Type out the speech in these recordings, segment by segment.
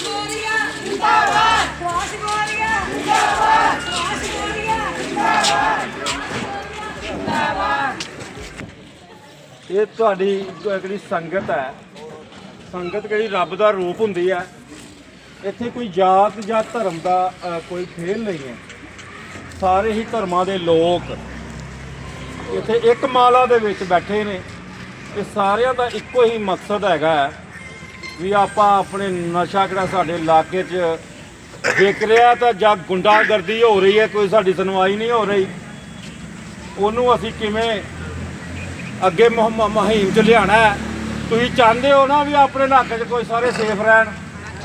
ਗੋਰੀਆ ਜਿੰਦਾਬਾਦ ਸਵਾਸ ਗੋਰੀਆ ਜਿੰਦਾਬਾਦ ਸਵਾਸ ਗੋਰੀਆ ਇਹ ਤੁਹਾਡੀ ਜਿਹੜੀ ਸੰਗਤ ਹੈ, ਸੰਗਤ ਜਿਹੜੀ ਰੱਬ ਦਾ ਰੂਪ ਹੁੰਦੀ ਹੈ, ਇੱਥੇ ਕੋਈ ਜਾਤ ਜਾਂ ਧਰਮ ਦਾ ਕੋਈ ਖੇਲ ਨਹੀਂ ਹੈ। ਸਾਰੇ ਹੀ ਧਰਮਾਂ ਦੇ ਲੋਕ ਇੱਥੇ ਇੱਕ ਮਾਲਾ ਦੇ ਵਿੱਚ ਬੈਠੇ ਨੇ। ਤੇ ਸਾਰਿਆਂ ਦਾ ਇੱਕੋ ਹੀ ਮਕਸਦ ਹੈਗਾ ਵੀ ਆਪਾਂ ਆਪਣੇ ਨਸ਼ਾ ਕਿਹੜਾ ਸਾਡੇ ਇਲਾਕੇ 'ਚ ਵਿਕ ਰਿਹਾ ਤਾਂ ਜਾਂ ਗੁੰਡਾਗਰਦੀ ਹੋ ਰਹੀ ਹੈ ਕੋਈ ਸਾਡੀ ਸੁਣਵਾਈ ਨਹੀਂ ਹੋ ਰਹੀ। ਉਹਨੂੰ ਅਸੀਂ ਕਿਵੇਂ ਅੱਗੇ ਮੁਹਿੰਮ ਮੁਹਿੰਮ ਚ ਲਿਆਣਾ ਹੈ? ਤੁਸੀਂ ਚਾਹੁੰਦੇ ਹੋ ਨਾ ਵੀ ਆਪਣੇ ਇਲਾਕੇ 'ਚ ਕੋਈ ਸਾਰੇ ਸੇਫ ਰਹਿਣ?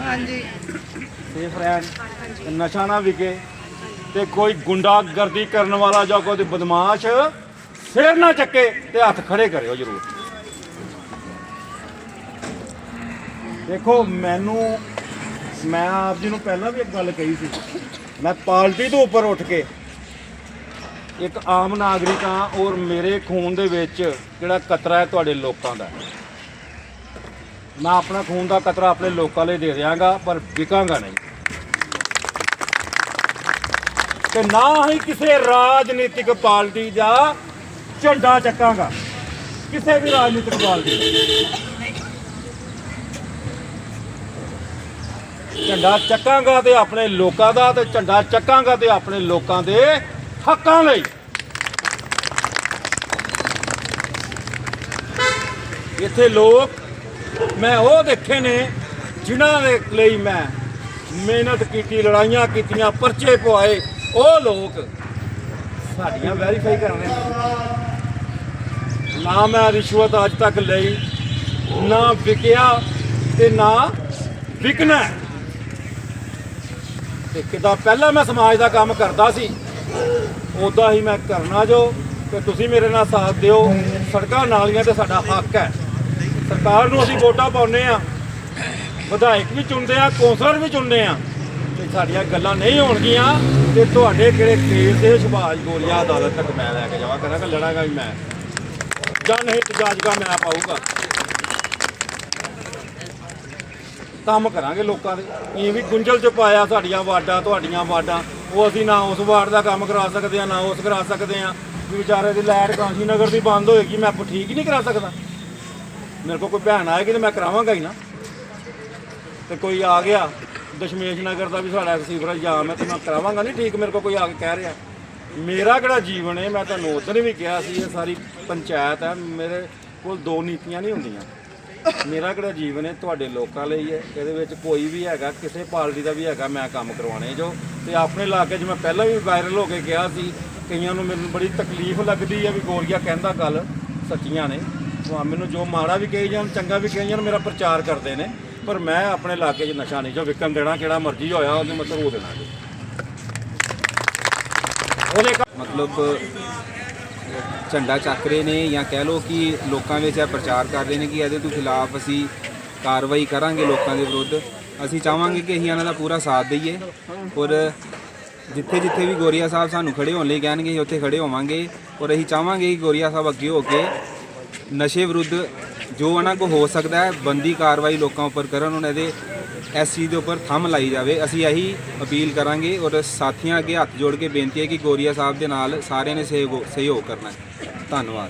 ਹਾਂਜੀ। ਸੇਫ ਰਹਿਣ ਨਸ਼ਾ ਨਾ ਵਿਕੇ ਤੇ ਕੋਈ ਗੁੰਡਾਗਰਦੀ ਕਰਨ ਵਾਲਾ ਜਾਂ ਕੋਈ ਬਦਮਾਸ਼ ਸਿਰ ਨਾ ਚੱਕੇ ਤੇ ਹੱਥ ਖੜੇ ਕਰਿਓ ਜ਼ਰੂਰ। ਦੇਖੋ, ਮੈਨੂੰ, ਮੈਂ ਆਪ ਜੀ ਨੂੰ ਪਹਿਲਾਂ ਵੀ ਇੱਕ ਗੱਲ ਕਹੀ ਸੀ। ਮੈਂ ਪਾਰਟੀ ਤੋਂ ਉੱਪਰ ਉੱਠ ਕੇ ਇੱਕ ਆਮ ਨਾਗਰਿਕ ਹਾਂ ਔਰ ਮੇਰੇ ਖੂਨ ਦੇ ਵਿੱਚ ਜਿਹੜਾ ਕਤਰਾ ਹੈ ਤੁਹਾਡੇ ਲੋਕਾਂ ਦਾ। ਮੈਂ ਆਪਣਾ ਖੂਨ ਦਾ ਕਤਰਾ ਆਪਣੇ ਲੋਕਾਂ ਲਈ ਦੇ ਦਿਆਂਗਾ, ਪਰ ਵਿਕਾਂਗਾ ਨਹੀਂ। ਤੇ ਨਾ ਹੀ ਕਿਸੇ ਰਾਜਨੀਤਿਕ ਪਾਰਟੀ ਦਾ ਝੰਡਾ ਚੱਕਾਂਗਾ। ਕਿਸੇ ਵੀ ਰਾਜਨੀਤਿਕ ਪਾਰਟੀ ਦਾ। ਝੰਡਾ ਚੱਕਾਂਗਾ ਤੇ ਆਪਣੇ ਲੋਕਾਂ ਦਾ ਤੇ ਝੰਡਾ ਚੱਕਾਂਗਾ ਤੇ ਆਪਣੇ ਲੋਕਾਂ ਦੇ ਹੱਕਾਂ ਲਈ। ਇੱਥੇ ਲੋਕ, ਮੈਂ ਉਹ ਦੇਖੇ ਨੇ ਜਿਨ੍ਹਾਂ ਦੇ ਲਈ ਮੈਂ ਮਿਹਨਤ ਕੀਤੀ, ਲੜਾਈਆਂ ਕੀਤੀਆਂ, ਪਰਚੇ ਪਵਾਏ, ਉਹ ਲੋਕ ਸਾਡੀਆਂ ਵੈਰੀਫਾਈ ਕਰਨੇ ਨਾ ਮੈਂ ਰਿਸ਼ਵਤ ਅੱਜ ਤੱਕ ਲਈ, ਨਾ ਵਿਕਿਆ ਤੇ ਨਾ ਵਿਕਣਾ। ਤੇ ਕਿਦਾਂ ਪਹਿਲਾਂ ਮੈਂ ਸਮਾਜ ਦਾ ਕੰਮ ਕਰਦਾ ਸੀ। ਉਦਾਂ ਹੀ ਮੈਂ ਕਰਨਾ ਜੋ, ਤੇ ਤੁਸੀਂ ਮੇਰੇ ਨਾਲ ਸਾਥ ਦਿਓ। ਸੜਕਾਂ ਨਾਲੀਆਂ ਤੇ ਸਾਡਾ ਹੱਕ ਹੈ। ਸਰਕਾਰ ਨੂੰ ਅਸੀਂ ਵੋਟਾਂ ਪਾਉਂਦੇ ਆ ਵਿਧਾਇਕ ਵੀ ਚੁਣਦੇ ਆ, ਕੌਂਸਲਰ ਵੀ ਚੁਣਦੇ ਆ। ਤੇ ਸਾਡੀਆਂ ਗੱਲਾਂ ਨਹੀਂ ਹੋਣਗੀਆਂ, ਤੇ ਤੁਹਾਡੇ ਕਿਹੜੇ ਕੇਸ ਦੇ ਸ਼ਬਾਜ ਗੋਲੀਆਂ ਅਦਾਲਤ ਤੱਕ ਮੈਂ ਲੈ ਕੇ ਜਾਵਾਂ ਕਰਾਂਗਾ ਲੜਾਂਗਾ ਵੀ ਮੈਂ। ਜਨ ਹਿੱਤ ਜਾਜਗਾ ਮੈਂ ਪਾਊਗਾ। ਕੰਮ ਕਰਾਂਗੇ ਲੋਕਾਂ ਦੇ। ਇਹ ਵੀ ਗੁੰਝਲ ਚ ਪਾਇਆ ਸਾਡੀਆਂ ਵਾਰਡਾਂ, ਤੁਹਾਡੀਆਂ ਵਾਰਡਾਂ। ਉਹ ਅਸੀਂ ਨਾ ਉਸ ਵਾਰਡ ਦਾ ਕੰਮ ਕਰਾ ਸਕਦੇ ਆ, ਨਾ ਉਸ ਕਰਾ ਸਕਦੇ ਆ। ਵੀ ਵਿਚਾਰੇ ਦੀ ਲਾਈਟ ਕਾਂਸੀ ਨਗਰ ਦੀ ਬੰਦ ਹੋਏਗੀ, ਮੈਂ ਆਪ ਠੀਕ ਹੀ ਨਹੀਂ ਕਰਾ ਸਕਦਾ। ਮੇਰੇ ਕੋਲ ਕੋਈ ਭੈਣ ਆਏਗੀ ਤੇ ਮੈਂ ਕਰਾਵਾਂਗਾ ਹੀ ਨਾ। ਤੇ ਕੋਈ ਆ ਗਿਆ, ਦਸ਼ਮੇਸ਼ ਨਗਰ ਦਾ ਵੀ ਸਾਡਾ ਸੀਵਰੇਜ ਜਾਮ ਹੈ ਤੇ ਮੈਂ ਕਰਾਵਾਂਗਾ ਨਹੀਂ, ਠੀਕ ਮੇਰੇ ਕੋਲ ਕੋਈ ਆ ਕੇ ਕਹਿ ਰਿਹਾ। ਮੇਰਾ ਕਿਹੜਾ ਜੀਵਨ ਹੈ, ਮੈਂ ਤੁਹਾਨੂੰ ਉਦੋਂ ਵੀ ਕਿਹਾ ਸੀ, ਇਹ ਸਾਰੀ ਪੰਚਾਇਤ ਹੈ, ਮੇਰੇ ਕੋਲ ਦੋ ਨੀਤੀਆਂ ਨਹੀਂ ਹੁੰਦੀਆਂ। ਮੇਰਾ ਕਿਹੜਾ ਜੀਵਨ ਹੈ, ਤੁਹਾਡੇ ਲੋਕਾਂ ਲਈ ਹੈ, ਇਹਦੇ ਵਿੱਚ ਕੋਈ ਵੀ ਹੈਗਾ, ਕਿਸੇ ਪਾਰਟੀ ਦਾ ਵੀ ਹੈਗਾ, ਮੈਂ ਕੰਮ ਕਰਵਾਉਣੇ ਜੋ। ਤੇ ਆਪਣੇ ਇਲਾਕੇ 'ਚ ਮੈਂ ਪਹਿਲਾਂ ਵੀ ਵਾਇਰਲ ਹੋ ਕੇ ਗਿਆ ਸੀ, ਕਈਆਂ ਨੂੰ ਮੈਨੂੰ ਬੜੀ ਤਕਲੀਫ ਲੱਗਦੀ ਹੈ ਵੀ ਗੋਰੀਆ ਕਹਿੰਦਾ ਗੱਲ, ਸੱਚੀਆਂ ਨੇ। ਭਾਵੇਂ ਮੈਨੂੰ ਜੋ ਮਾੜਾ ਵੀ ਕਹੀ ਜਾਣ, ਚੰਗਾ ਵੀ ਕਹੀ ਜਾਣ, ਮੇਰਾ ਪ੍ਰਚਾਰ ਕਰਦੇ ਨੇ। ਪਰ ਮੈਂ ਆਪਣੇ ਇਲਾਕੇ 'ਚ ਨਸ਼ਾ ਨਹੀਂ ਜੋ, ਵਿਕਣ ਦੇਣਾ, ਕਿਹੜਾ ਮਰਜ਼ੀ ਹੋਇਆ, ਉਹਨੂੰ ਮਤਲਬ ਹੋ ਦੇਣਾ। ਜੀ ਉਹਦੇ ਘਰ- ਮਤਲਬ ਝੰਡਾ ਚੱਕ ਰਹੇ ਨੇ ਜਾਂ ਕਹਿ ਲਓ ਕਿ ਲੋਕਾਂ ਵਿੱਚ ਇਹ ਪ੍ਰਚਾਰ ਕਰ ਰਹੇ ਨੇ ਕਿ ਇਹਦੇ ਤੋਂ ਖਿਲਾਫ ਅਸੀਂ ਕਾਰਵਾਈ ਕਰਾਂਗੇ ਲੋਕਾਂ ਦੇ ਵਿਰੁੱਧ। ਅਸੀਂ ਚਾਹਾਂਗੇ ਕਿ ਅਸੀਂ ਇਹਨਾਂ ਦਾ ਪੂਰਾ ਸਾਥ ਦਈਏ। ਔਰ ਜਿੱਥੇ ਜਿੱਥੇ ਵੀ ਗੋਰੀਆ ਸਾਹਿਬ ਸਾਨੂੰ ਖੜੇ ਹੋਣ ਲਈ ਕਹਿਣਗੇ, ਅਸੀਂ ਉੱਥੇ ਖੜੇ ਹੋਵਾਂਗੇ। ਔਰ ਅਸੀਂ ਚਾਹਾਂਗੇ ਕਿ ਗੋਰੀਆ ਸਾਹਿਬ ਅੱਗੇ ਹੋ ਕੇ ਨਸ਼ੇ ਵਿਰੁੱਧ ਜੋ ਉਹਨਾਂ ਕੋ ਹੋ ਸਕਦਾ ਹੈ, ਬੰਦੀ ਕਾਰਵਾਈ ਲੋਕਾਂ ਉੱਪਰ ਕਰਨ, ਉਹਨਾਂ ਦੇ ਇਸ ਚੀਜ਼ ਦੇ ਉੱਪਰ ਥੰਮ ਲਾਈ ਜਾਵੇ। ਅਸੀਂ ਇਹੀ ਅਪੀਲ ਕਰਾਂਗੇ ਔਰ ਸਾਥੀਆਂ ਅੱਗੇ ਹੱਥ ਜੋੜ ਕੇ ਬੇਨਤੀ ਹੈ ਕਿ ਗੋਰੀਆ ਸਾਹਿਬ ਦੇ ਨਾਲ ਸਾਰਿਆਂ ਨੇ ਸਹਿਯੋਗ ਸਹਿਯੋਗ ਕਰਨਾ ਹੈ। ਧੰਨਵਾਦ।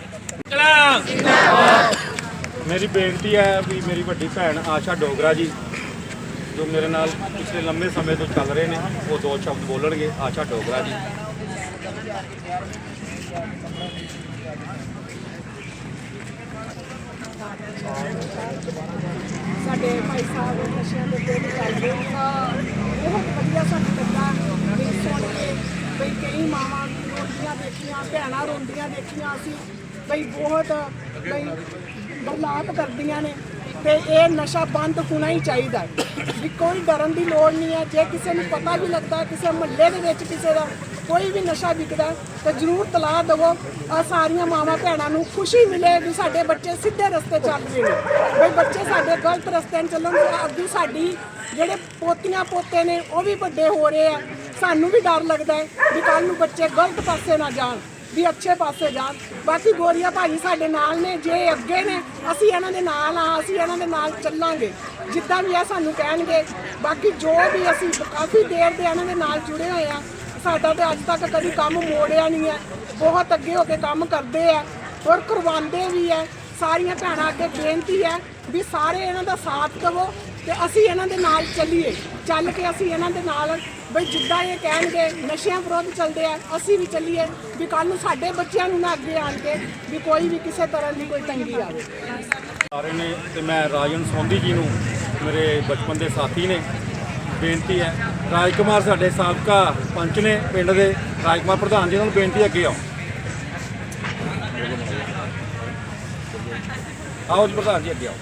ਮੇਰੀ ਬੇਨਤੀ ਹੈ ਵੀ ਮੇਰੀ ਵੱਡੀ ਭੈਣ ਆਸ਼ਾ ਡੋਗਰਾ ਜੀ, ਜੋ ਮੇਰੇ ਨਾਲ ਪਿਛਲੇ ਲੰਮੇ ਸਮੇਂ ਤੋਂ ਚੱਲ ਰਹੇ ਨੇ, ਉਹ ਦੋ ਸ਼ਬਦ ਬੋਲਣਗੇ, ਆਸ਼ਾ ਡੋਗਰਾ ਜੀ। ਸਾਡੇ ਭਾਈ ਸਾਹਿਬ ਨਸ਼ਿਆਂ ਦੇ ਉੱਤੇ ਚੱਲਦੇ ਆ ਬਹੁਤ ਵਧੀਆ ਸਾਨੂੰ ਲੱਗਾ ਵੀ ਸੁਣ ਕੇ ਬਈ ਕਈ ਮਾਵਾਂ ਰੋਂਦੀਆਂ ਦੇਖੀਆਂ, ਭੈਣਾਂ ਰੋਂਦੀਆਂ ਦੇਖੀਆਂ ਅਸੀਂ। ਬਈ ਬਹੁਤ ਬਈ ਬਰਲਾਪ ਕਰਦੀਆਂ ਨੇ। ਤੇ ਇਹ ਨਸ਼ਾ ਬੰਦ ਹੋਣਾ ਹੀ ਚਾਹੀਦਾ ਹੈ। ਵੀ ਕੋਈ ਡਰਨ ਦੀ ਲੋੜ ਨਹੀਂ ਹੈ। ਜੇ ਕਿਸੇ ਨੂੰ ਪਤਾ ਵੀ ਲੱਗਦਾ, ਕਿਸੇ ਮਹੱਲੇ ਦੇ ਵਿੱਚ ਕਿਸੇ ਦਾ ਕੋਈ ਵੀ ਨਸ਼ਾ ਵਿਕਦਾ ਤਾਂ ਜ਼ਰੂਰ ਤਲਾਹ ਦੇਵੋ। ਆ ਸਾਰੀਆਂ ਮਾਵਾਂ ਭੈਣਾਂ ਨੂੰ ਖੁਸ਼ੀ ਮਿਲੇ ਵੀ ਸਾਡੇ ਬੱਚੇ ਸਿੱਧੇ ਰਸਤੇ ਚੱਲ ਰਹੇ ਨੇ। ਬਈ ਬੱਚੇ ਸਾਡੇ ਗਲਤ ਰਸਤੇ ਨੂੰ ਚੱਲਣ ਤੇ ਅੱਗੇ ਸਾਡੀ ਜਿਹੜੇ ਪੋਤੀਆਂ ਪੋਤੇ ਨੇ, ਉਹ ਵੀ ਵੱਡੇ ਹੋ ਰਹੇ ਆ। ਸਾਨੂੰ ਵੀ ਡਰ ਲੱਗਦਾ ਹੈ ਵੀ ਕੱਲ ਨੂੰ ਬੱਚੇ ਗਲਤ ਪਾਸੇ ਨਾ ਜਾਣ, ਵੀ ਅੱਛੇ ਪਾਸੇ ਜਾਣ। ਬਾਕੀ ਗੋਰੀਆ ਭਾਈ ਸਾਡੇ ਨਾਲ ਨੇ, ਜੇ ਅੱਗੇ ਨੇ, ਅਸੀਂ ਇਹਨਾਂ ਦੇ ਨਾਲ ਆ ਅਸੀਂ ਇਹਨਾਂ ਦੇ ਨਾਲ ਚੱਲਾਂਗੇ। ਜਿੱਦਾਂ ਵੀ ਆ ਸਾਨੂੰ ਕਹਿਣਗੇ। ਬਾਕੀ ਜੋ ਵੀ ਅਸੀਂ ਕਾਫੀ ਦੇਰ ਦੇ ਇਹਨਾਂ ਦੇ ਨਾਲ ਜੁੜੇ ਹੋਏ ਆ ਸਾਡਾ ਤੇ ਅੱਜ ਤੱਕ ਕਦੀ ਕੰਮ ਮੋੜਿਆ ਨਹੀਂ ਹੈ। ਬਹੁਤ ਅੱਗੇ ਹੋ ਕੇ ਕੰਮ ਕਰਦੇ ਆ ਔਰ ਕਰਵਾਉਂਦੇ ਵੀ ਹੈ ਸਾਰੀਆਂ ਭੈਣਾਂ ਅੱਗੇ ਬੇਨਤੀ ਹੈ ਵੀ ਸਾਰੇ ਇਹਨਾਂ ਦਾ ਸਾਥ ਦੇਵੋ ਤੇ ਅਸੀਂ ਇਹਨਾਂ ਦੇ ਨਾਲ ਚੱਲੀਏ। ਚੱਲ ਕੇ ਅਸੀਂ ਇਹਨਾਂ ਦੇ ਨਾਲ ਬਈ ਜਿੱਦਾਂ ਇਹ ਕਹਿਣਗੇ, ਨਸ਼ਿਆਂ ਵਿਰੁੱਧ ਚੱਲਦੇ ਆ, ਅਸੀਂ ਵੀ ਚੱਲੀਏ ਵੀ ਕੱਲ ਨੂੰ ਸਾਡੇ ਬੱਚਿਆਂ ਨੂੰ ਨਾ ਅੱਗੇ ਆਣ ਕੇ ਵੀ ਕੋਈ ਵੀ ਕਿਸੇ ਤਰ੍ਹਾਂ ਦੀ ਕੋਈ ਤੰਗੀ ਆਵੇ। ਸਾਰੇ ਨੇ ਤੇ ਮੈਂ ਰਾਜਨ ਸੌਂਦੀ ਜੀ ਨੂੰ, ਮੇਰੇ ਬਚਪਨ ਦੇ ਸਾਥੀ ਨੇ। ਬੇਨਤੀ ਹੈ। ਰਾਜ ਕੁਮਾਰ ਸਾਡੇ ਸਾਬਕਾ ਪੰਚ ਨੇ ਪਿੰਡ ਦੇ। ਰਾਜ ਕੁਮਾਰ ਪ੍ਰਧਾਨ ਜੀ, ਉਹਨਾਂ ਨੂੰ ਬੇਨਤੀ ਹੈ ਅੱਗੇ ਆਓ। ਆਓ ਜੀ ਪ੍ਰਧਾਨ ਜੀ, ਅੱਗੇ ਆਓ।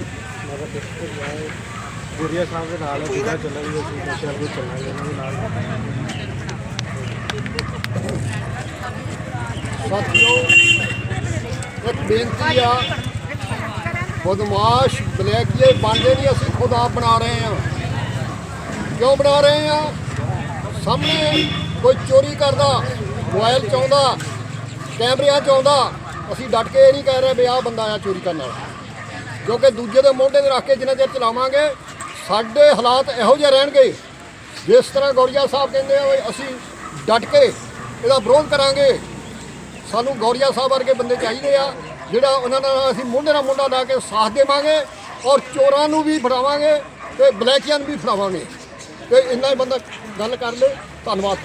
ਗੁਰੀਆ ਸਾਹਿਬ ਦੇ ਨਾਲ ਜਿੱਦਾਂ ਚੱਲਾਂਗੇ, ਅਸੀਂ ਨਸ਼ਿਆਂ ਵਿੱਚ ਚੱਲਾਂਗੇ ਉਹਨਾਂ ਦੇ ਨਾਲ। ਸਾਥੀਓ, ਇੱਕ ਬੇਨਤੀ ਆ। ਬਦਮਾਸ਼ ਬਲੈਕੀਏ ਬਣਦੇ ਨਹੀਂ, ਅਸੀਂ ਖੁਦ ਆਪ ਬਣਾ ਰਹੇ ਕਿਉਂ ਬਣਾ ਰਹੇ ਹਾਂ ਸਾਹਮਣੇ ਕੋਈ ਚੋਰੀ ਕਰਦਾ, ਮੋਬਾਈਲ ਚਾਹੁੰਦਾ, ਕੈਮਰਿਆਂ ਚ ਆਉਂਦਾ ਅਸੀਂ ਡਟ ਕੇ ਇਹ ਨਹੀਂ ਕਹਿ ਰਹੇ ਵੀ ਆਹ ਬੰਦਾ ਆ ਚੋਰੀ ਕਰਨ ਵਾਲਾ। ਕਿਉਂਕਿ ਦੂਜੇ ਦੇ ਮੋਢੇ ਤੇ ਰੱਖ ਕੇ ਜਿੰਨਾ ਚਿਰ ਚਲਾਵਾਂਗੇ, ਸਾਡੇ ਹਾਲਾਤ ਇਹੋ ਜਿਹੇ ਰਹਿਣਗੇ। ਜਿਸ ਤਰ੍ਹਾਂ ਗੌਰੀਆ ਸਾਹਿਬ ਕਹਿੰਦੇ ਆ ਵੀ ਅਸੀਂ ਡਟ ਕੇ ਇਹਦਾ ਵਿਰੋਧ ਕਰਾਂਗੇ, ਸਾਨੂੰ ਗੌਰੀਆ ਸਾਹਿਬ ਵਰਗੇ ਬੰਦੇ ਚਾਹੀਦੇ ਆ, ਜਿਹੜਾ ਉਹਨਾਂ ਨਾਲ ਅਸੀਂ ਮੋਢੇ ਨਾਲ ਮੋਢਾ ਲਾ ਕੇ ਸਾਥ ਦੇਵਾਂਗੇ ਔਰ ਚੋਰਾਂ ਨੂੰ ਵੀ ਫੜਾਵਾਂਗੇ ਤੇ ਬਲੈਕੀਆਂ ਨੂੰ ਵੀ ਫੜਾਵਾਂਗੇ। ਤੇ ਇੰਨਾ ਹੀ ਬੰਦਾ ਗੱਲ ਕਰ ਲੇ, ਧੰਨਵਾਦ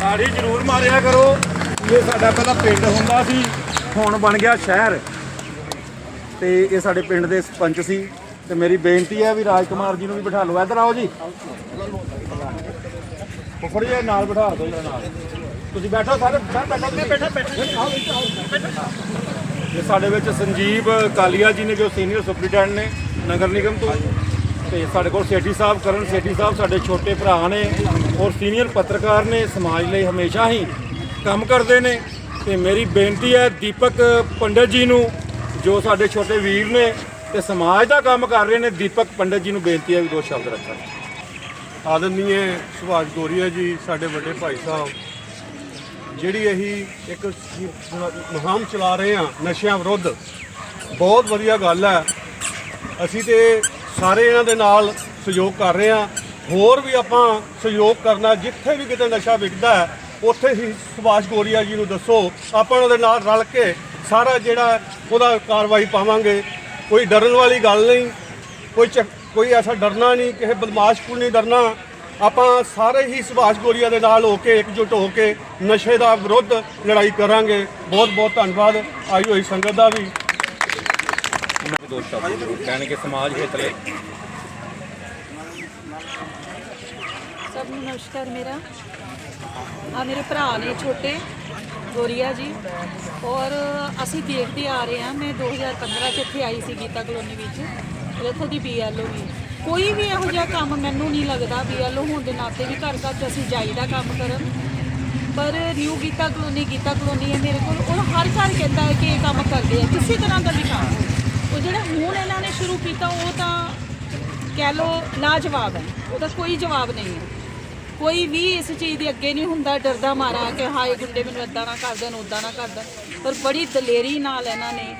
ਤਾੜੀ ਜ਼ਰੂਰ ਮਾਰਿਆ ਕਰੋ। ਇਹ ਸਾਡਾ ਪਹਿਲਾਂ ਪਿੰਡ ਹੁੰਦਾ ਸੀ, ਹੁਣ ਬਣ ਗਿਆ ਸ਼ਹਿਰ। ਤੇ ਇਹ ਸਾਡੇ ਪਿੰਡ ਦੇ ਸਰਪੰਚ ਸੀ। ਤੇ ਮੇਰੀ ਬੇਨਤੀ ਹੈ ਵੀ ਰਾਜ ਕੁਮਾਰ ਜੀ ਨੂੰ ਵੀ ਬਿਠਾ ਲਓ। ਇੱਧਰ ਆਓ ਜੀ। ਫੁੱਫੜ ਜੀ ਨਾਲ ਬਿਠਾ ਦਿਓ ਜਰਾ ਨਾਲ। ਤੁਸੀਂ ਬੈਠੋ ਸਾਰੇ, ਬੈਠੋ ਬੈਠੋ ਬੈਠੋ ਇਹ ਸਾਡੇ ਵਿੱਚ ਸੰਜੀਵ ਕਾਲੀਆ ਜੀ ਨੇ, ਜੋ ਸੀਨੀਅਰ ਸੁਪਰੀਡੈਂਟ ਨੇ, ਨਗਰ ਨਿਗਮ ਤੋਂ। ਤੇ ਸਾਡੇ ਕੋਲ ਸੇਠੀ ਸਾਹਿਬ, ਕਰਨ ਸੇਠੀ ਸਾਹਿਬ ਸਾਡੇ ਛੋਟੇ ਭਰਾ ਨੇ ਔਰ ਸੀਨੀਅਰ ਪੱਤਰਕਾਰ ਨੇ ਸਮਾਜ ਲਈ ਹਮੇਸ਼ਾ ਹੀ ਕੰਮ ਕਰਦੇ ਨੇ। ਤੇ ਮੇਰੀ ਬੇਨਤੀ ਹੈ ਦੀਪਕ ਪੰਡਤ ਜੀ ਨੂੰ, ਜੋ ਸਾਡੇ ਛੋਟੇ ਵੀਰ ਨੇ ਤੇ ਸਮਾਜ ਦਾ ਕੰਮ ਕਰ ਰਹੇ ਨੇ, ਦੀਪਕ ਪੰਡਤ ਜੀ ਨੂੰ ਬੇਨਤੀ ਹੈ ਵੀ ਦੋ ਸ਼ਬਦ ਰੱਖਣ। ਆਦਮੀਏ ਸੁਭਾਸ਼ ਗੋਰੀਆ ਜੀ, ਸਾਡੇ ਵੱਡੇ ਭਾਈ ਸਾਹਿਬ, ਜਿਹੜੀ ਅਸੀਂ ਇੱਕ ਮੁਹਿੰਮ ਚਲਾ ਰਹੇ ਹਾਂ, ਨਸ਼ਿਆਂ ਵਿਰੁੱਧ, ਬਹੁਤ ਵਧੀਆ ਗੱਲ ਹੈ। ਅਸੀਂ ਤੇ ਸਾਰੇ ਇਹਨਾਂ ਦੇ ਨਾਲ ਸਹਿਯੋਗ ਕਰ ਰਹੇ ਹਾਂ। ਹੋਰ ਵੀ ਆਪਾਂ ਸਹਿਯੋਗ ਕਰਨਾ, ਜਿੱਥੇ ਵੀ ਕਿਤੇ ਨਸ਼ਾ ਵਿਕਦਾ ਹੈ, ਉੱਥੇ ਹੀ ਸੁਭਾਸ਼ ਗੋਰੀਆ ਜੀ ਨੂੰ ਦੱਸੋ, ਆਪਾਂ ਉਹਦੇ ਨਾਲ ਰਲ ਕੇ ਸਾਰਾ ਜਿਹੜਾ ਉਹਦਾ ਕਾਰਵਾਈ ਪਾਵਾਂਗੇ। ਕੋਈ ਡਰਨ ਵਾਲੀ ਗੱਲ ਨਹੀਂ, ਕੋਈ ਚੱਕ- ਕੋਈ ਐਸਾ ਡਰਨਾ ਨਹੀਂ, ਕਿਸੇ ਬਦਮਾਸ਼ ਕੋਲ ਨਹੀਂ ਡਰਨਾ। ਆਪਾਂ ਸਾਰੇ ਹੀ ਸੁਭਾਸ਼ ਗੋਰੀਆ ਦੇ ਨਾਲ ਹੋ ਕੇ ਇਕਜੁੱਟ ਹੋ ਕੇ ਨਸ਼ੇ ਦਾ ਵਿਰੁੱਧ ਲੜਾਈ ਕਰਾਂਗੇ। ਬਹੁਤ ਬਹੁਤ ਧੰਨਵਾਦ। ਆਈ ਹੋਈ ਸੰਗਤ ਦਾ ਵੀ। ਦੋ ਸ਼ਬਦ ਜ਼ਰੂਰ ਸਮਾਜ ਹਿੱਤ ਸਭ ਨੂੰ ਨਮਸਕਾਰ ਮੇਰਾ। ਆ ਮੇਰੇ ਭਰਾ ਨੇ, ਛੋਟੇ ਗੋਰੀਆ ਜੀ। ਔਰ ਅਸੀਂ ਦੇਖਦੇ ਆ ਰਹੇ ਹਾਂ, ਮੈਂ 2015 ਚ ਇੱਥੇ ਆਈ ਸੀ ਗੀਤਾ ਕਲੋਨੀ ਵਿੱਚ। ਇੱਥੋਂ ਦੀ ਬੀਐਲਓ ਵੀ। ਕੋਈ ਵੀ ਇਹੋ ਜਿਹਾ ਕੰਮ ਮੈਨੂੰ ਨਹੀਂ ਲੱਗਦਾ ਬੀਐਲਓ ਹੋਣ ਦੇ ਨਾਤੇ ਵੀ ਘਰ ਘਰ 'ਚ ਅਸੀਂ ਜਾਈਦਾ ਕੰਮ ਕਰਨ। ਪਰ new Geeta colony Geeta colony ਹੈ ਮੇਰੇ ਕੋਲ, ਉਹ ਹਰ ਘਰ ਕਹਿੰਦਾ ਹੈ ਕਿ ਇਹ ਕੰਮ ਕਰਦੇ ਆ। ਕਿਸੇ ਤਰ੍ਹਾਂ ਦਾ ਵੀ ਕੰਮ। ਉਹ ਜਿਹੜਾ ਹੁਣ ਇਹਨਾਂ ਨੇ ਸ਼ੁਰੂ ਕੀਤਾ, ਉਹ ਤਾਂ ਕਹਿ ਲੋ ਲਾਜਵਾਬ ਹੈ। ਉਹਦਾ ਕੋਈ ਜਵਾਬ ਨਹੀਂ ਹੈ। ਕੋਈ ਵੀ ਇਸ ਚੀਜ਼ ਦੇ ਅੱਗੇ ਨਹੀਂ ਹੁੰਦਾ ਡਰਦਾ ਮਾਰਾ ਕਿ ਹਾਏ ਗੁੰਡੇ ਮੈਨੂੰ ਇਦਾਂ ਨਾ ਕਰ ਦੇਣ ਉਦਾਂ ਨਾ ਕਰ ਦੇਣ। ਪਰ ਬੜੀ ਦਲੇਰੀ ਨਾਲ ਇਹਨਾਂ ਨੇ,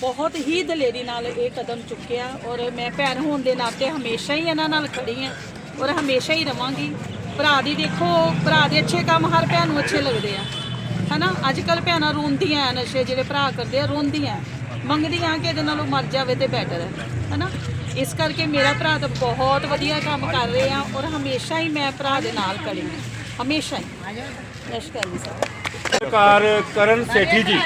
ਬਹੁਤ ਹੀ ਦਲੇਰੀ ਨਾਲ ਇਹ ਕਦਮ ਚੁੱਕਿਆ ਔਰ ਮੈਂ ਭੈਣ ਹੋਣ ਦੇ ਨਾਤੇ ਹਮੇਸ਼ਾ ਹੀ ਇਹਨਾਂ ਨਾਲ ਖੜੀ ਹਾਂ ਔਰ ਹਮੇਸ਼ਾ ਹੀ ਰਵਾਂਗੀ। ਭਰਾ ਦੀ ਦੇਖੋ, ਭਰਾ ਦੇ ਅੱਛੇ ਕੰਮ ਹਰ ਭੈਣ ਨੂੰ ਅੱਛੇ ਲੱਗਦੇ ਆ। ਹਨਾ? ਅੱਜ ਕੱਲ ਭੈਣਾਂ ਰੋਂਦੀਆਂ ਨਸ਼ੇ ਜਿਹੜੇ ਭਰਾ ਕਰਦੇ ਆ, ਰੋਂਦੀਆਂ ਮੰਗਦੀਆਂ ਕਿ ਇਹਦੇ ਨਾਲੋਂ ਮਰ ਜਾਵੇ ਤੇ ਬੈਟਰ ਹੈ ਹਨਾ? ਇਸ ਕਰਕੇ ਮੇਰਾ ਭਰਾ ਤਾਂ ਬਹੁਤ ਵਧੀਆ ਕੰਮ ਕਰ ਰਹੇ ਆ ਔਰ ਹਮੇਸ਼ਾ ਹੀ ਮੈਂ ਭਰਾ ਦੇ ਨਾਲ ਖੜੀ ਹਾਂ ਹਮੇਸ਼ਾ ਹੀ। ਨਮਸਕਾਰ ਜੀ ਸਰ ਸਰਕਾਰ ਕਰਨ ਸੇਠੀ ਜੀ।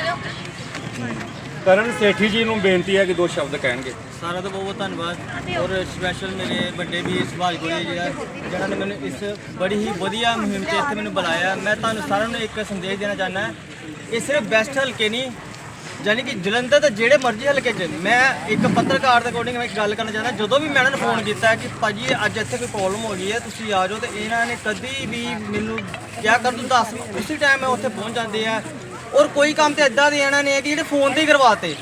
ਕਰਨ ਸੇਠੀ ਜੀ ਨੂੰ ਬੇਨਤੀ ਹੈ ਕਿ ਦੋ ਸ਼ਬਦ ਕਹਿਣਗੇ। ਸਾਰਿਆਂ ਦਾ ਬਹੁਤ ਬਹੁਤ ਧੰਨਵਾਦ। ਔਰ ਸਪੈਸ਼ਲ ਮੇਰੇ ਵੱਡੇ ਵੀ ਸੁਭਾਸ਼ ਗੋਰੀ ਜੀ ਆ ਜਿਹਨਾਂ ਨੇ ਮੈਨੂੰ ਇਸ ਬੜੀ ਹੀ ਵਧੀਆ ਮੁਹਿੰਮ 'ਚ ਇੱਥੇ ਮੈਨੂੰ ਬੁਲਾਇਆ। ਮੈਂ ਤੁਹਾਨੂੰ ਸਾਰਿਆਂ ਨੂੰ ਇੱਕ ਸੰਦੇਸ਼ ਦੇਣਾ ਚਾਹੁੰਦਾ ਇਹ ਸਿਰਫ ਬੈਸਟ ਹਲਕੇ ਨਹੀਂ ਯਾਨੀ ਕਿ ਜਲੰਧਰ ਦੇ ਜਿਹੜੇ ਮਰਜ਼ੀ ਹਲਕੇ 'ਚ ਮੈਂ ਇੱਕ ਪੱਤਰਕਾਰ ਦੇ ਅਕੋਰਡਿੰਗ ਮੈਂ ਇੱਕ ਗੱਲ ਕਰਨਾ ਚਾਹੁੰਦਾ ਜਦੋਂ ਵੀ ਮੈਂ ਇਹਨਾਂ ਨੂੰ ਫੋਨ ਕੀਤਾ ਕਿ ਭਾਜੀ ਅੱਜ ਇੱਥੇ ਕੋਈ ਪ੍ਰੋਬਲਮ ਹੋ ਗਈ ਹੈ, ਤੁਸੀਂ ਆ ਜਾਓ ਤੇ ਇਹਨਾਂ ਨੇ ਕਦੀ ਵੀ ਮੈਨੂੰ ਕਿਹਾ ਕਰ ਤੂੰ ਦੱਸ, ਉਸੇ ਟਾਈਮ ਮੈਂ ਉੱਥੇ ਪਹੁੰਚ ਜਾਂਦੇ ਆ। ਔਰ ਕੋਈ ਕੰਮ ਤੇ ਇਦਾਂ ਦੇ ਇਹਨਾਂ ਨੇ ਕਿ ਜਿਹੜੇ ਫੋਨ ਤੇ ਹੀ ਕਰਵਾਤੇ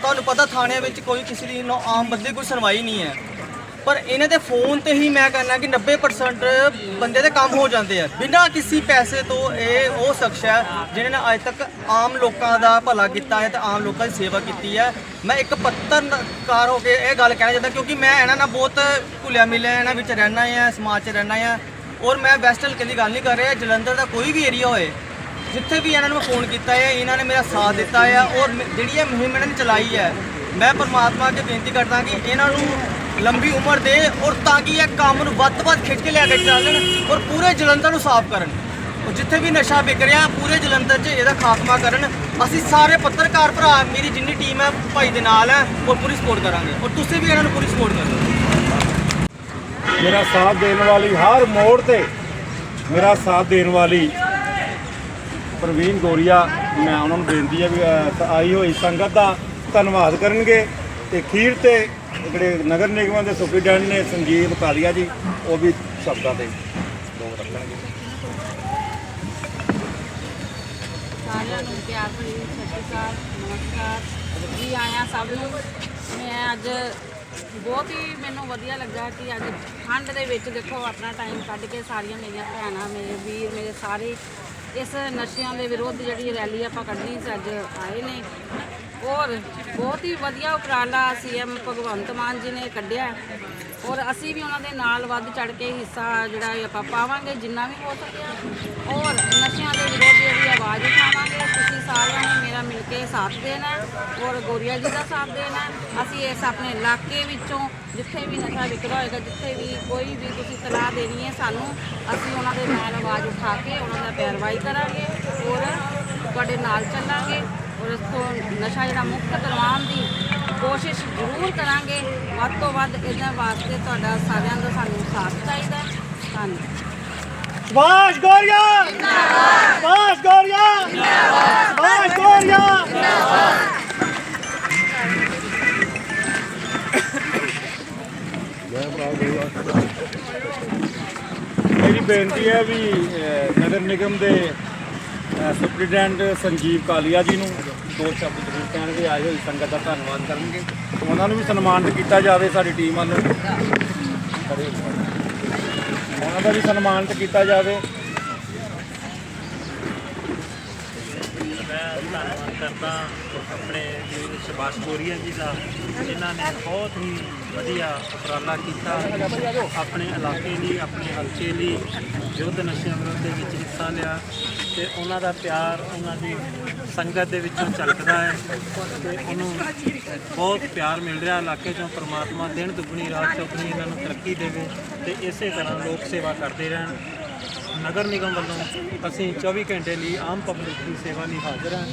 ਤੁਹਾਨੂੰ ਪਤਾ ਥਾਣਿਆਂ ਵਿੱਚ ਕੋਈ ਕਿਸੇ ਦੀ ਨੌ- ਆਮ ਬੰਦੇ ਕੋਈ ਸੁਣਵਾਈ ਨਹੀਂ ਹੈ। ਪਰ ਇਹਨਾਂ ਦੇ ਫੋਨ ਤੇ ਹੀ ਮੈਂ ਕਹਿੰਦਾ ਕਿ 90% ਬੰਦੇ ਦੇ ਕੰਮ ਹੋ ਜਾਂਦੇ ਆ। ਬਿਨਾਂ ਕਿਸੇ ਪੈਸੇ ਤੋਂ ਇਹ ਉਹ ਸ਼ਖਸ ਹੈ ਜਿਹਨੇ ਨੇ ਅੱਜ ਤੱਕ ਆਮ ਲੋਕਾਂ ਦਾ ਭਲਾ ਕੀਤਾ ਹੈ ਤੇ ਆਮ ਲੋਕਾਂ ਦੀ ਸੇਵਾ ਕੀਤੀ ਹੈ। ਮੈਂ ਇੱਕ ਪੱਤਰਕਾਰ ਹੋ ਕੇ ਇਹ ਗੱਲ ਕਹਿਣਾ ਚਾਹੁੰਦਾ ਕਿਉਂਕਿ ਮੈਂ ਇਹਨਾਂ ਨਾਲ ਬਹੁਤ ਘੁਲਿਆ ਮਿਲਿਆ, ਇਹਨਾਂ ਵਿੱਚ ਰਹਿਣਾ ਹੈ ਸਮਾਜ 'ਚ ਰਹਿਣਾ ਹੈ ਔਰ ਮੈਂ ਵੈਸਟ ਹਲਕੇ ਦੀ ਗੱਲ ਨਹੀਂ ਕਰ ਰਿਹਾ, ਜਲੰਧਰ ਦਾ ਕੋਈ ਵੀ ਏਰੀਆ ਹੋਏ, ਜਿੱਥੇ ਵੀ ਇਹਨਾਂ ਨੂੰ ਮੈਂ ਫੋਨ ਕੀਤਾ ਹੈ ਇਹਨਾਂ ਨੇ ਮੇਰਾ ਸਾਥ ਦਿੱਤਾ ਹੈ ਔਰ ਜਿਹੜੀ ਇਹ ਮੁਹਿੰਮ ਇਹਨਾਂ ਨੇ ਚਲਾਈ ਹੈ, ਮੈਂ ਪਰਮਾਤਮਾ ਅੱਗੇ ਬੇਨਤੀ ਕਰਦਾ ਕਿ ਇਹਨਾਂ ਨੂੰ ਲੰਬੀ ਉਮਰ ਦੇ ਔਰ ਤਾਂ ਕਿ ਇਹ ਕੰਮ ਨੂੰ ਵੱਧ ਤੋਂ ਵੱਧ ਖਿੱਚ ਕੇ ਲਿਆ ਕੇ ਚੱਲਣ ਔਰ ਪੂਰੇ ਜਲੰਧਰ ਨੂੰ ਸਾਫ਼ ਕਰਨ। ਔਰ ਜਿੱਥੇ ਵੀ ਨਸ਼ਾ ਵਿਕ ਰਿਹਾ, ਪੂਰੇ ਜਲੰਧਰ 'ਚ ਇਹਦਾ ਖਾਤਮਾ ਕਰਨ। ਅਸੀਂ ਸਾਰੇ ਪੱਤਰਕਾਰ ਭਰਾ, ਮੇਰੀ ਜਿੰਨੀ ਟੀਮ ਹੈ, ਭਾਈ ਦੇ ਨਾਲ ਹੈ ਔਰ ਪੂਰੀ ਸਪੋਰਟ ਕਰਾਂਗੇ। ਔਰ ਤੁਸੀਂ ਵੀ ਇਹਨਾਂ ਨੂੰ ਪੂਰੀ ਸਪੋਰਟ ਕਰੋ। ਮੇਰਾ ਸਾਥ ਦੇਣ ਵਾਲੀ ਹਰ ਮੋੜ ਤੇ ਮੇਰਾ ਸਾਥ ਦੇਣ ਵਾਲੀ ਪ੍ਰਵੀਨ ਗੋਰੀਆ, ਮੈਂ ਉਹਨਾਂ ਨੂੰ ਬੇਨਤੀ ਹੈ ਵੀ ਆਈ ਹੋਈ ਸੰਗਤ ਦਾ ਧੰਨਵਾਦ ਕਰਨਗੇ ਤੇ ਖੀਰ ਤੇ ਜਿਹੜੇ ਨਗਰ ਨਿਗਮਾਂ ਦੇ ਸੁਪਰੀਡੈਂਟ ਨੇ ਸੰਜੀਵ ਕਾਲੀਆ ਜੀ, ਉਹ ਵੀ ਸ਼ਬਦਾਂ ਦੇ ਦੋ ਰੱਖਣਗੇ। ਸਾਰਿਆਂ ਨੂੰ ਪਿਆਰ ਭਰੀ ਸਤਿ ਸ਼੍ਰੀ ਅਕਾਲ, ਨਮਸਕਾਰ। ਜੀ ਆਇਆਂ ਸਭ ਨੂੰ। ਮੈਂ ਅੱਜ ਬਹੁਤ ਹੀ ਮੈਨੂੰ ਵਧੀਆ ਲੱਗਾ ਕਿ ਅੱਜ ਠੰਡ ਦੇ ਵਿੱਚ ਦੇਖੋ ਆਪਣਾ ਟਾਈਮ ਕੱਢ ਕੇ ਸਾਰੀਆਂ ਮੇਰੀਆਂ ਭੈਣਾਂ, ਮੇਰੇ ਵੀਰ, ਮੇਰੇ ਸਾਰੇ ਇਸ ਨਸ਼ਿਆਂ ਦੇ ਵਿਰੁੱਧ ਜਿਹੜੀ ਰੈਲੀ ਆਪਾਂ ਕੱਢਣੀ ਸੀ, ਅੱਜ ਆਏ ਨੇ। ਔਰ ਬਹੁਤ ਹੀ ਵਧੀਆ ਉਪਰਾਲਾ ਸੀਐਮ ਭਗਵੰਤ ਮਾਨ ਜੀ ਨੇ ਕੱਢਿਆ ਔਰ ਅਸੀਂ ਵੀ ਉਹਨਾਂ ਦੇ ਨਾਲ ਵੱਧ ਚੜ ਕੇ ਹਿੱਸਾ ਜਿਹੜਾ ਆਪਾਂ ਪਾਵਾਂਗੇ, ਜਿੰਨਾ ਵੀ ਹੋ ਸਕਿਆ ਔਰ ਨਸ਼ਿਆਂ ਦੇ ਵਿਰੋਧ ਜਿਹੜੀ ਆਵਾਜ਼ ਉਠਾਵਾਂਗੇ, ਤੁਸੀਂ ਸਾਰਿਆਂ ਨੇ ਮੇਰਾ ਮਿਲ ਕੇ ਸਾਥ ਦੇਣਾ ਔਰ ਗੋਰੀਆ ਜੀ ਦਾ ਸਾਥ ਦੇਣਾ ਅਸੀਂ ਇਸ ਆਪਣੇ ਇਲਾਕੇ ਵਿੱਚੋਂ ਜਿੱਥੇ ਵੀ ਨਸ਼ਾ ਵਿਕਦਾ ਹੋਏਗਾ, ਜਿੱਥੇ ਵੀ ਕੋਈ ਵੀ ਤੁਸੀਂ ਸਲਾਹ ਦੇਣੀ ਹੈ ਸਾਨੂੰ, ਅਸੀਂ ਉਹਨਾਂ ਦੇ ਨਾਲ ਆਵਾਜ਼ ਉਠਾ ਕੇ ਉਹਨਾਂ ਦਾ ਪੈਰਵਾਈ ਕਰਾਂਗੇ ਔਰ ਤੁਹਾਡੇ ਨਾਲ ਚੱਲਾਂਗੇ। ਔਰ ਇਸ ਤੋਂ ਨਸ਼ਾ ਜਿਹੜਾ ਮੁਕਤ ਕਰਵਾਉਣ ਦੀ ਕੋਸ਼ਿਸ਼ ਜ਼ਰੂਰ ਕਰਾਂਗੇ। ਵੱਧ ਤੋਂ ਵੱਧ ਇਹਨਾਂ ਵਾਸਤੇ ਤੁਹਾਡਾ ਸਾਰਿਆਂ ਦਾ ਸਾਨੂੰ ਸਾਥ ਚਾਹੀਦਾ ਹੈ। ਧੰਨਵਾਦ। ਸੁਭਾਸ਼ ਗੋਰੀਆ! ਸੁਭਾਸ਼ ਗੋਰੀਆ! ਸੁਭਾਸ਼ ਗੋਰੀਆ! ਮੇਰੀ ਬੇਨਤੀ ਹੈ ਵੀ ਨਗਰ ਨਿਗਮ ਦੇ ਸੁਪਰੀਡੈਂਟ ਸੰਜੀਵ ਕਾਲੀਆ ਜੀ ਨੂੰ ਦੋ ਸ਼ਬਦ ਜ਼ਰੂਰ ਕਹਿਣਗੇ ਆਏ ਹੋਏ ਸੰਗਤ ਦਾ ਧੰਨਵਾਦ ਕਰਨਗੇ। ਉਹਨਾਂ ਨੂੰ ਵੀ ਸਨਮਾਨਿਤ ਕੀਤਾ ਜਾਵੇ, ਸਾਡੀ ਟੀਮ ਵੱਲੋਂ। ਉਹਨਾਂ ਦਾ ਵੀ ਸਨਮਾਨਿਤ ਕੀਤਾ ਜਾਵੇ। ਮੈਂ ਧੰਨਵਾਦ ਕਰਦਾ ਆਪਣੇ ਵੀਰ ਸੁਭਾਸ਼ ਕੋਰੀਆ ਜੀ ਦਾ, ਜਿਨ੍ਹਾਂ ਨੇ ਬਹੁਤ ਹੀ ਵਧੀਆ ਉਪਰਾਲਾ ਕੀਤਾ। ਆਪਣੇ ਇਲਾਕੇ ਲਈ, ਆਪਣੇ ਹਲਕੇ ਲਈ ਯੁੱਧ ਨਸ਼ਿਆਂ ਵਿਰੁੱਧ ਦੇ ਵਿੱਚ ਹਿੱਸਾ ਲਿਆ। ਤੇ ਉਹਨਾਂ ਦਾ ਪਿਆਰ ਉਹਨਾਂ ਦੀ ਸੰਗਤ ਦੇ ਵਿੱਚੋਂ ਝਲਕਦਾ ਹੈ ਤੇ ਉਹਨੂੰ ਬਹੁਤ ਪਿਆਰ ਮਿਲ ਰਿਹਾ ਇਲਾਕੇ ਚੋਂ ਪ੍ਰਮਾਤਮਾ ਦਿਨ ਦੁੱਗਣੀ, ਰਾਤ ਚੌਗਣੀ ਇਹਨਾਂ ਨੂੰ ਤਰੱਕੀ ਦੇਵੇ ਤੇ ਇਸੇ ਤਰ੍ਹਾਂ ਲੋਕ ਸੇਵਾ ਕਰਦੇ ਰਹਿਣ। ਨਗਰ ਨਿਗਮ ਵੱਲੋਂ ਅਸੀਂ 24 ਘੰਟੇ ਲਈ ਆਮ ਪਬਲਿਕ ਦੀ ਸੇਵਾ ਲਈ ਹਾਜ਼ਰ ਹਾਂ।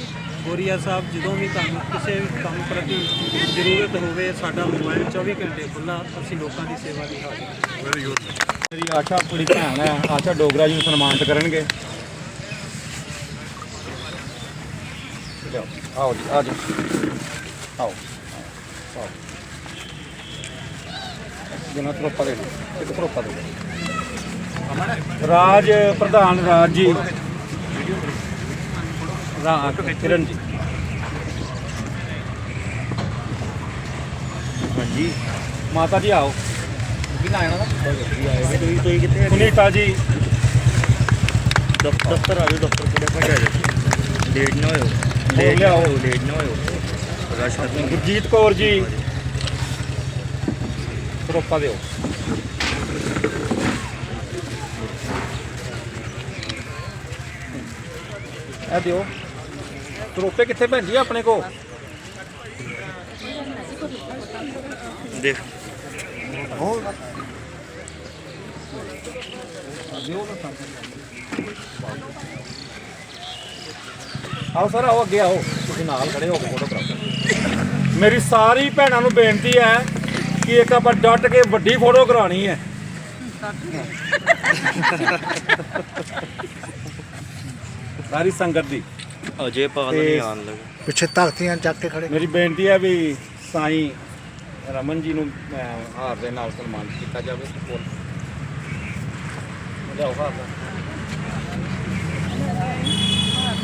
ਗੋਰੀਆ ਸਾਹਿਬ, ਜਦੋਂ ਵੀ ਤੁਹਾਨੂੰ ਕਿਸੇ ਵੀ ਕੰਮ ਪ੍ਰਤੀ ਜ਼ਰੂਰਤ ਹੋਵੇ, ਸਾਡਾ ਮੋਬਾਈਲ 24 ਘੰਟੇ ਖੁੱਲਾ ਅਸੀਂ ਲੋਕਾਂ ਦੀ ਸੇਵਾ ਲਈ ਹਾਜ਼ਰ ਹਾਂ। ਮੇਰੀ ਆਸ਼ਾ ਕੁੜੀ ਭੈਣ ਹੈ। ਆਸ਼ਾ ਡੋਗਰਾ ਜੀ ਨੂੰ ਸਨਮਾਨਿਤ ਕਰਨਗੇ। ਲਿਆਓ, ਆਓ ਜੀ ਆ ਜਾਓ। ਆਓ। ਆਓ। ਜਨਾ ਤਰੋਪਾ ਦੇ ਦਿਓ ਇੱਕ ਤਰੋਪਾ ਦੇ ਦਿਓ। ਰਾਜ ਪ੍ਰਧਾਨ ਰਾਜ ਜੀ। ਰਾਜ ਕਿਰਨ ਜੀ। ਹਾਂਜੀ। ਮਾਤਾ ਜੀ ਆਓ। ਕੀ ਨਾਂ ਤੁਸੀਂ ਤੁਸੀਂ ਕਿੱਥੇ ਸੁਨੀਤਾ ਜੀ। ਦਫ਼ਤਰ ਆ ਜਾਓ ਦਫ਼ਤਰ ਘਟ ਆ ਜਾਓ? ਲੇਟ ਨਾ ਹੋਇਓ। ਲੇਟ ਨਾ ਹੋਇਓ, ਲੇਟ ਨਾ ਹੋਇਓ ਰਸ਼ ਖਤਮ ਗੁਰਜੀਤ ਕੌਰ ਜੀ। ਤਰੋਪਾ ਦਿਓ। ਇਹ ਦਿਓ। ਤਰੋਪੇ ਕਿੱਥੇ ਭੈਣ ਜੀ ਆਪਣੇ ਕੋ ਦੇਖ। ਆਓ ਸਰ ਆਓ ਅੱਗੇ ਆਓ। ਤੁਸੀਂ ਨਾਲ ਖੜੇ ਹੋ ਕੇ ਫੋਟੋ ਕਰਾਓ। ਮੇਰੀ ਸਾਰੀ ਭੈਣਾਂ ਨੂੰ ਬੇਨਤੀ ਹੈ ਕਿ ਇੱਕ ਆਪਾਂ ਡਟ ਕੇ ਵੱਡੀ ਫੋਟੋ ਕਰਾਣੀ ਹੈ। ਸਾਰੀ ਸੰਗਤ ਦੀ। ਅਜੇ ਪਾਲ ਨਹੀਂ ਆਣ ਲੱਗਾ। ਪਿੱਛੇ ਤਖਤੀਆਂ ਚੱਕ ਕੇ ਖੜੇ। ਮੇਰੀ ਬੇਨਤੀ ਹੈ ਵੀ ਸਾਈਂ ਰਮਨ ਜੀ ਨੂੰ ਹਾਰ ਦੇ ਨਾਲ ਸਨਮਾਨਿਤ ਕੀਤਾ ਜਾਵੇ। ਬੋਲ ਲਿਆਓ ਹਾਰ। ਦਾ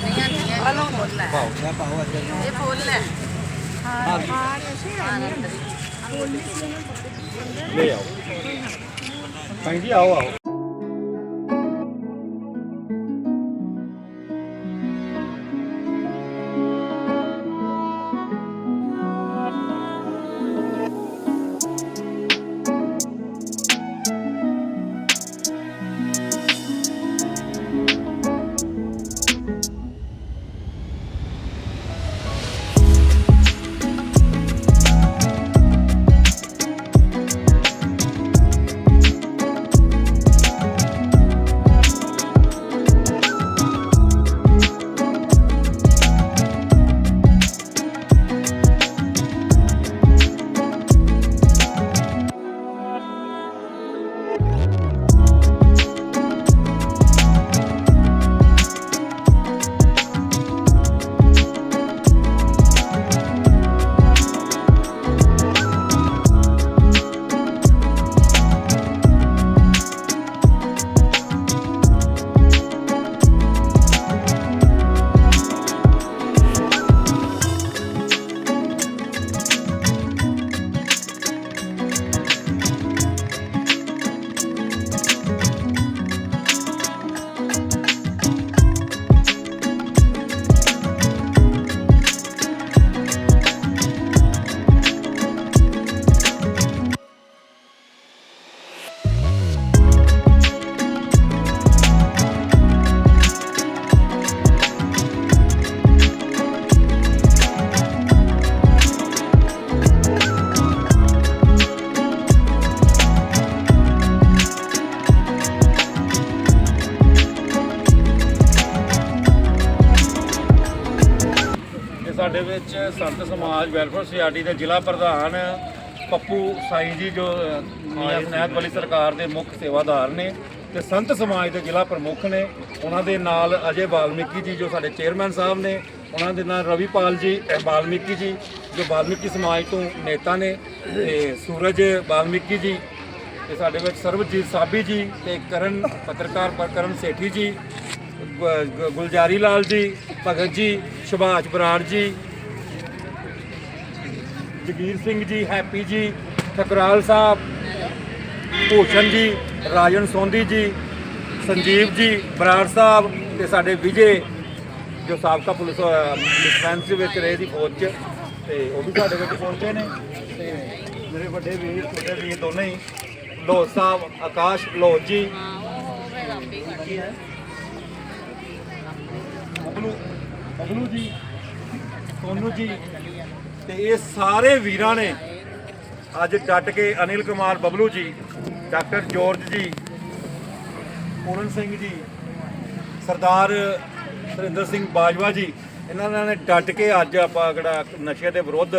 ไม่งั้นไม่งั้นก็ลงหมดแหละ bảo nhá bảo là cái ไม่พ้นแหละ liệu. Bánh đi đâu à? Society ਦੇ ਜ਼ਿਲ੍ਹਾ ਪ੍ਰਧਾਨ ਪੱਪੂ ਸਾਈ ਜੀ ਜੋ ਮੀਆਂ ਸਨੈਤ ਵਾਲੀ ਸਰਕਾਰ ਦੇ ਮੁੱਖ ਸੇਵਾਦਾਰ ਨੇ ਤੇ ਸੰਤ ਸਮਾਜ ਦੇ ਜ਼ਿਲ੍ਹਾ ਪ੍ਰਮੁੱਖ ਨੇ ਉਹਨਾਂ ਦੇ ਨਾਲ ਅਜੇ ਬਾਲਮੀਕੀ ਜੀ ਜੋ ਸਾਡੇ ਚੇਅਰਮੈਨ ਸਾਹਿਬ ਨੇ ਉਹਨਾਂ ਦੇ ਨਾਲ ਰਵੀਪਾਲ ਜੀ ਬਾਲਮੀਕੀ ਜੀ ਜੋ ਬਾਲਮੀਕੀ ਸਮਾਜ ਤੋਂ ਨੇਤਾ ਨੇ ਤੇ ਸੂਰਜ ਬਾਲਮੀਕੀ ਜੀ ਤੇ ਸਾਡੇ ਵਿੱਚ ਸਰਬਜੀਤ ਸਾਬੀ ਜੀ ਤੇ ਕਰਨ ਪੱਤਰਕਾਰ ਕਰਨ ਸੇਠੀ ਜੀ ਗੁਲਜ਼ਾਰੀ ਲਾਲ ਜੀ ਭਗਤ ਜੀ ਸੁਭਾਸ਼ ਬਰਾੜ ਜੀ ਜਗੀਰ ਸਿੰਘ ਜੀ ਹੈਪੀ ਜੀ ਠਕਰਾਲ ਸਾਹਿਬ ਭੂਸ਼ਣ ਜੀ ਰਾਜਨ ਸੋਂਦੀ ਜੀ ਸੰਜੀਵ ਜੀ ਬਰਾੜ ਸਾਹਿਬ ਤੇ ਸਾਡੇ ਵਿਜੇ ਜੋ ਸਾਬਕਾ ਪੁਲਿਸ ਅਹ, ਡਿਫੈਂਸ ਵਿੱਚ ਰਹੇ ਦੀ ਫੌਜ 'ਚ ਤੇ ਉਹ ਵੀ ਸਾਡੇ ਵਿੱਚ ਪਹੁੰਚੇ ਨੇ। ਤੇ ਮੇਰੇ ਵੱਡੇ ਵੀਰ ਛੋਟੇ ਵੀਰ ਦੋਨੇ ਹੀ ਲੋਹ ਸਾਹਿਬ ਆਕਾਸ਼ ਲੋਹ ਜੀ। ਬਬਲੂ ਬਬਲੂ ਜੀ ਸੋਨੂ ਜੀ ਤੇ ਇਹ ਸਾਰੇ ਵੀਰਾਂ ਨੇ ਅੱਜ ਡਟ ਕੇ ਅਨਿਲ ਕੁਮਾਰ ਬਬਲੂ ਜੀ, ਡਾਕਟਰ ਜੋਰਜ ਜੀ, ਪੂਰਨ ਸਿੰਘ ਜੀ, ਸਰਦਾਰ ਸੁਰਿੰਦਰ ਸਿੰਘ ਬਾਜਵਾ ਜੀ, ਇਹਨਾਂ ਨੇ ਡਟ ਕੇ ਅੱਜ ਆਪਾਂ ਜਿਹੜਾ ਨਸ਼ੇ ਦੇ ਵਿਰੁੱਧ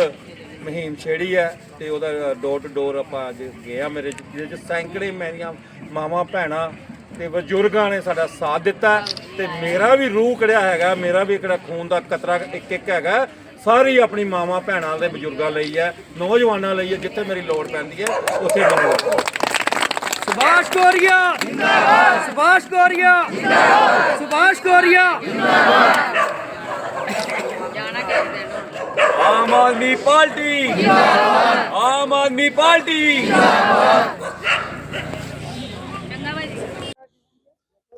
ਮੁਹਿੰਮ ਛੇੜੀ ਹੈ ਤੇ ਉਹਦਾ ਡੋਰ ਟੂ ਡੋਰ ਆਪਾਂ ਅੱਜ ਗਏ ਮੇਰੇ ਚ- ਜਿਹਦੇ ਚ ਸੈਂਕੜੇ ਮੇਰੀਆਂ ਮਾਵਾਂ, ਭੈਣਾਂ ਤੇ ਬਜ਼ੁਰਗਾਂ ਨੇ ਸਾਡਾ ਸਾਥ ਦਿੱਤਾ ਤੇ ਮੇਰਾ ਵੀ ਰੂਹ ਕੜਿਆ ਹੈਗਾ, ਮੇਰਾ ਵੀ ਕਿਹੜਾ ਖੂਨ ਦਾ ਕਤਰਾ ਇੱਕ ਇੱਕ ਹੈਗਾ ਸਾਰੀ ਆਪਣੀ ਮਾਵਾਂ ਭੈਣਾਂ ਦੇ ਬਜ਼ੁਰਗਾਂ ਲਈ ਹੈ ਨੌਜਵਾਨਾਂ ਲਈ ਹੈ ਜਿੱਥੇ ਮੇਰੀ ਲੋੜ ਪੈਂਦੀ ਹੈ ਉੱਥੇ ਮੈਨੂੰ ਸੁਭਾਸ਼ ਗੋਰੀਆ! ਜਿੰਦਾਬਾਦ! ਸੁਭਾਸ਼ ਗੋਰੀਆ! ਜਿੰਦਾਬਾਦ! ਸੁਭਾਸ਼ ਗੋਰੀਆ! ਆਮ ਆਦਮੀ ਪਾਰਟੀ! ਜਿੰਦਾਬਾਦ! ਆਮ ਆਦਮੀ ਪਾਰਟੀ!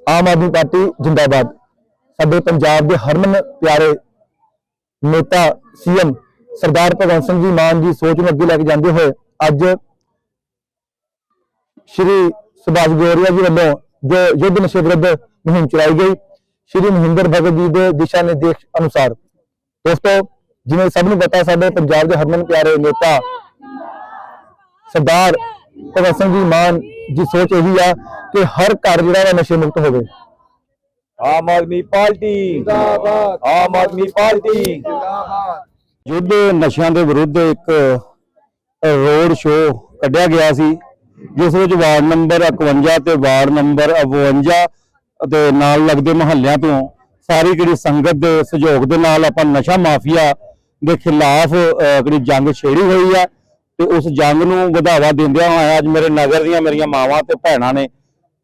ਆਮ ਆਦਮੀ ਪਾਰਟੀ ਜਿੰਦਾਬਾਦ। ਸਾਡੇ ਪੰਜਾਬ ਦੇ ਹਰਮਨ ਪਿਆਰੇ ਨੇਤਾ ਸੀਐਮ ਸਰਦਾਰ ਭਗਵੰਤ ਸਿੰਘ ਜੀ ਮਾਨ ਜੀ ਸੋਚ ਨੂੰ ਅੱਗੇ ਲੈ ਕੇ ਜਾਂਦੇ ਹੋਏ ਅੱਜ ਸ਼੍ਰੀ ਸੁਭਾਸ਼ ਗੋਰੀਆ ਜੀ ਵੱਲੋਂ ਜੋ ਯੁੱਧ ਨਸ਼ੇ ਵਿਰੁੱਧ ਮੁਹਿੰਮ ਚਲਾਈ ਗਈ ਸ਼੍ਰੀ ਮਹਿੰਦਰ ਭਗਤ ਜੀ ਦੇ ਦਿਸ਼ਾ ਨਿਰਦੇਸ਼ ਅਨੁਸਾਰ ਦੋਸਤੋ ਜਿਵੇਂ ਸਭ ਨੂੰ ਪਤਾ ਸਾਡੇ ਪੰਜਾਬ ਦੇ ਹਰਮਨ ਪਿਆਰੇ ਨੇਤਾ ਸਰਦਾਰ ਭਗਤ ਸਿੰਘ ਜੀ ਮਾਨ ਦੀ ਸੋਚ ਇਹੀ ਆ ਕਿ ਹਰ ਘਰ ਜਿਹੜਾ ਵਾ ਨਸ਼ੇ ਮੁਕਤ ਹੋਵੇ ਆਮ ਆਦਮੀ ਪਾਰਟੀ। ਜਿੰਦਾਬਾਦ। ਆਮ ਆਦਮੀ ਪਾਰਟੀ। ਯੁੱਧ ਨਸ਼ਿਆਂ ਦੇ ਵਿਰੁੱਧ ਇੱਕ ਰੋਡ ਸ਼ੋਅ ਕੱਢਿਆ ਗਿਆ ਸੀ ਜਿਸ ਵਿੱਚ ਵਾਰਡ ਨੰਬਰ 51 ਤੇ ਵਾਰਡ ਨੰਬਰ 52 ਅਤੇ ਨਾਲ ਲੱਗਦੇ ਮਹੱਲਿਆਂ ਤੋਂ ਸਾਰੀ ਜਿਹੜੀ ਸੰਗਤ ਦੇ ਸਹਿਯੋਗ ਦੇ ਨਾਲ ਆਪਾਂ ਨਸ਼ਾ ਮਾਫੀਆ ਦੇ ਖਿਲਾਫ ਜਿਹੜੀ ਜੰਗ ਛੇੜੀ ਹੋਈ ਹੈ ਤੇ ਉਸ ਜੰਗ ਨੂੰ ਵਧਾਵਾ ਦਿੰਦਿਆਂ ਹੋਇਆ ਅੱਜ ਮੇਰੇ ਨਗਰ ਦੀਆਂ ਮੇਰੀਆਂ ਮਾਵਾਂ ਤੇ ਭੈਣਾਂ ਨੇ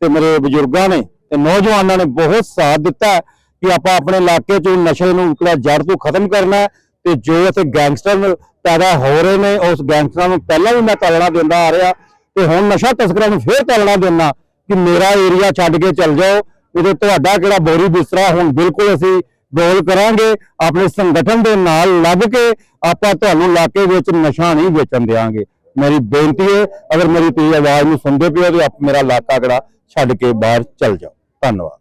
ਤੇ ਮੇਰੇ ਬਜ਼ੁਰਗਾਂ ਨੇ ਤੇ ਨੌਜਵਾਨਾਂ ਨੇ ਬਹੁਤ ਸਾਥ ਦਿੱਤਾ ਕਿ ਆਪਾਂ ਆਪਣੇ ਇਲਾਕੇ 'ਚੋਂ ਨਸ਼ੇ ਨੂੰ ਜਿਹੜਾ ਜੜ ਤੋਂ ਖਤਮ ਕਰਨਾ ਹੈ ਤੇ ਜੋ ਇੱਥੇ ਗੈਂਗਸਟਰ ਪੈਦਾ ਹੋ ਰਹੇ ਨੇ, ਉਸ ਗੈਂਗਸਟਰਾਂ ਨੂੰ ਪਹਿਲਾਂ ਵੀ ਮੈਂ ਤਲਣਾ ਦਿੰਦਾ ਆ ਰਿਹਾ ਤੇ ਹੁਣ ਨਸ਼ਾ ਤਸਕਰਾਂ ਨੂੰ ਫੇਰ ਤਲਣਾ ਦਿੰਦਾ ਕਿ ਮੇਰਾ ਏਰੀਆ ਛੱਡ ਕੇ ਚੱਲ ਜਾਓ, ਇਹਦੇ ਤੁਹਾਡਾ ਕਿਹੜਾ ਬੋਰੀ ਬਿਸਤਰਾ ਹੁਣ ਬਿਲਕੁਲ ਅਸੀਂ ਗੋਲ ਕਰਾਂਗੇ, ਆਪਣੇ ਸੰਗਠਨ ਦੇ ਨਾਲ ਲੱਗ ਕੇ ਆਪਾਂ ਤੁਹਾਨੂੰ ਇਲਾਕੇ ਵਿੱਚ ਨਸ਼ਾ ਨਹੀਂ ਵੇਚਣ ਦੇਵਾਂਗੇ ਮੇਰੀ ਬੇਨਤੀ ਹੈ, ਅਗਰ ਮੇਰੀ ਤੇਜ਼ ਆਵਾਜ਼ ਨੂੰ ਸੁਣਦੇ ਪਿਓ ਤੇ ਆਪ ਮੇਰਾ ਇਲਾਕਾ ਕਿਹੜਾ ਛੱਡ ਕੇ ਬਾਹਰ ਚੱਲ ਜਾਓ। ਧੰਨਵਾਦ